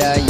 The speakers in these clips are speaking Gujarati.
નારાયણ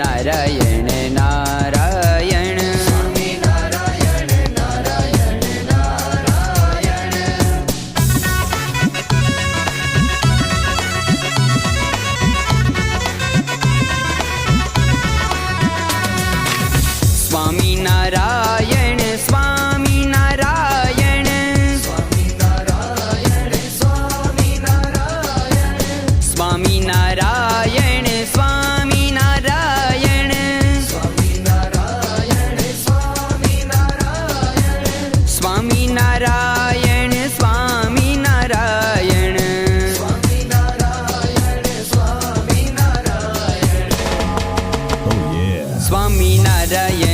નારાયણ નારાયણ સ્વામી નારાયણ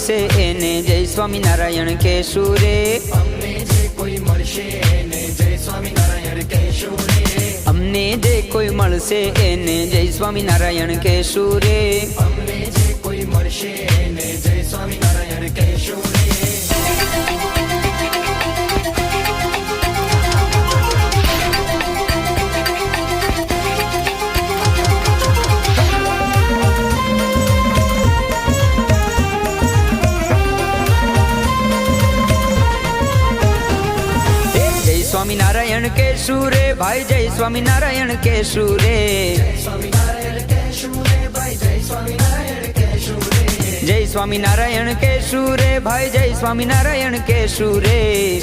મળશે એને જય સ્વામિનારાયણ કહેશું રે અમને જે કોઈ મળશે એને જય સ્વામિનારાયણ કહેશું રે જય સ્વામિનારાયણ કહેશું રે એને જય સ્વામિનારાયણ કહેશું રે સ્વામિનારાયણ કે સુરે ભાઈ જય સ્વામિનારાયણ કે સુરે જય સ્વામિનારાયણ કે સુરે ભાઈ જય સ્વામિનારાયણ કે સુરે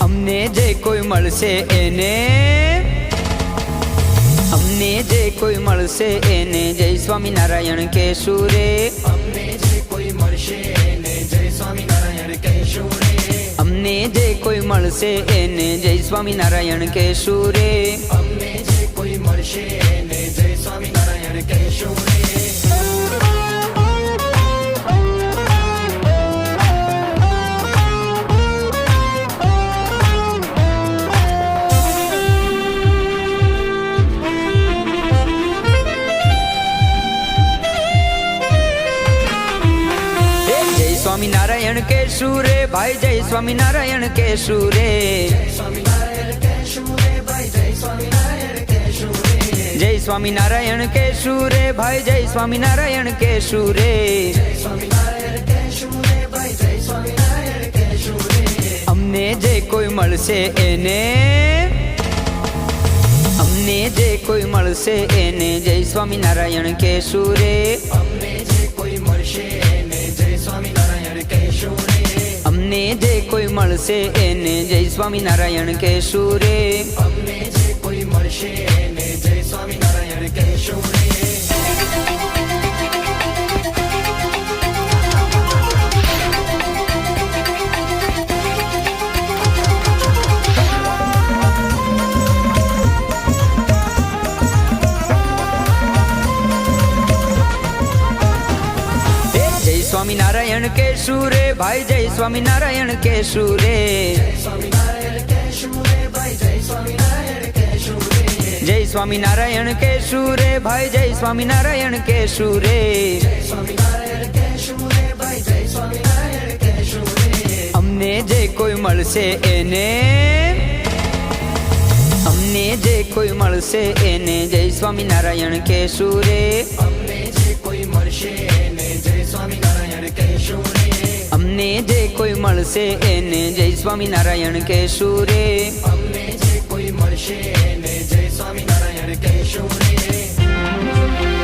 અમને જે કોઈ મળશે એને, અમને જે કોઈ મળશે એને, જય સ્વામિનારાયણ કે રે જે કોઈ મળશે એને જય સ્વામિનારાયણ કહેશું રે. અમને જે કોઈ મળશે એને જય સ્વામિનારાયણ કહેશું રે. સ્વામિનારાયણ કહેશું રે ભાઈ જય સ્વામિનારાયણ નારાયણ રે સ્વામિનારાયણ કહેશું રે ભાઈ જય સ્વામિનારાયણ નારાયણ રે જય સ્વામિનારાયણ કહેશું રે ભાઈ જય સ્વામિનારાયણ નારાયણ રે સ્વામિનારાયણ કહેશું રે ભાઈ જય સ્વામિનારાયણ કહેશું રે અમને જે કોઈ મળશે એને, અમને જે કોઈ મળશે એને, જય સ્વામિનારાયણ કે રે અમને જે કોઈ મળશે સ્વામિનારાયણ કહેશું રે અમને જે કોઈ મળશે એને જય સ્વામિનારાયણ કહેશું રે અમને સ્વામિનારાયણ ભાઈ જય સ્વામિનારાયણ કે રે સ્વામિનારાયણ કહેશું રે ભાઈ જય સ્વામિનારાયણ કે રે જય સ્વામિનારાયણ કહેશું રે ભાઈ જય સ્વામિનારાયણ કે રે સ્વામિનારાયણ કહેશું રે ભાઈ જય સ્વામિનારાયણ કહેશું રે અમને જે કોઈ મળશે એને, અમને જે કોઈ મળશે એને, જય સ્વામિનારાયણ કે રે અમને જે કોઈ મળશે અમને જે કોઈ મળશે એને જય સ્વામિનારાયણ કહેશું રે અમને જે કોઈ મળશે એને જય સ્વામિનારાયણ કહેશું રે